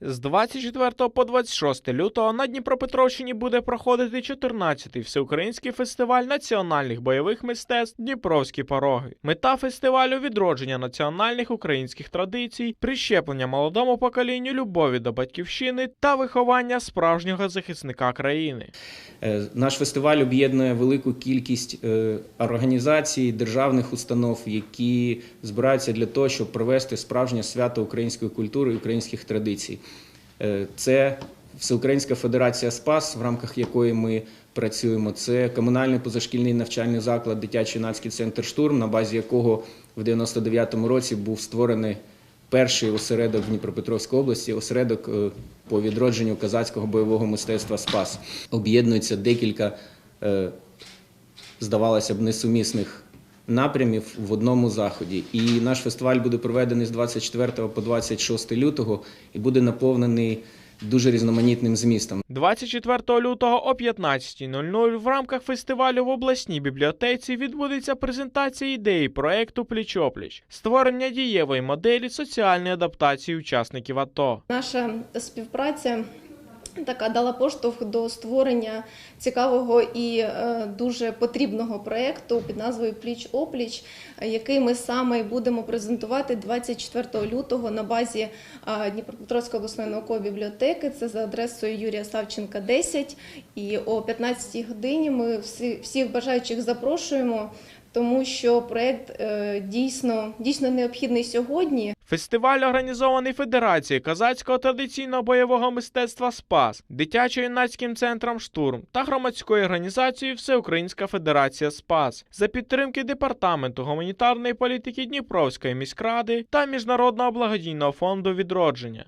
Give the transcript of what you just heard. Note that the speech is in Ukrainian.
З 24 по 26 лютого на Дніпропетровщині буде проходити 14-й всеукраїнський фестиваль національних бойових мистецтв Дніпровські пороги. Мета фестивалю відродження національних українських традицій, прищеплення молодому поколінню любові до батьківщини та виховання справжнього захисника країни. Е, Наш фестиваль об'єднує велику кількість е, організацій, державних установ, які збираються для того, щоб провести справжнє свято української культури і українських традицій. Е, Це Всеукраїнська Федерація Спас, в рамках якої ми працюємо. Це комунальний позашкільний навчальний заклад, дитячий юнацький центр штурм, на базі якого в 99-му році був створений перший осередок в Дніпропетровській області, осередок е, по відродженню казацького бойового мистецтва Спас. Об'єднується декілька, е, здавалося б, несумісних напрямів в одному заході. І наш фестиваль буде проведений з 24 по 26 лютого і буде наповнений дуже різноманітним змістом. 24 лютого о 15.00 в рамках фестивалю в обласній бібліотеці відбудеться презентація ідеї проекту Пліч-опліч, створення дієвої моделі соціальної адаптації учасників АТО. Наша співпраця така дала поштовх до створення цікавого і е, дуже потрібного проєкту під назвою Пліч опліч, який ми саме будемо презентувати 24 лютого на базі е, Дніпропетровської обласної наукової бібліотеки. Це за адресою Юрія Савченка, 10. І о 15-й годині ми всі, всіх бажаючих запрошуємо. Тому що проект е, дійсно дійсно необхідний сьогодні. Фестиваль організований Федерацією казацького традиційного бойового мистецтва Спас, дитячо-юнацьким центром Штурм та громадською організацією Всеукраїнська Федерація Спас за підтримки департаменту гуманітарної політики Дніпровської міськради та Міжнародного благодійного фонду відродження.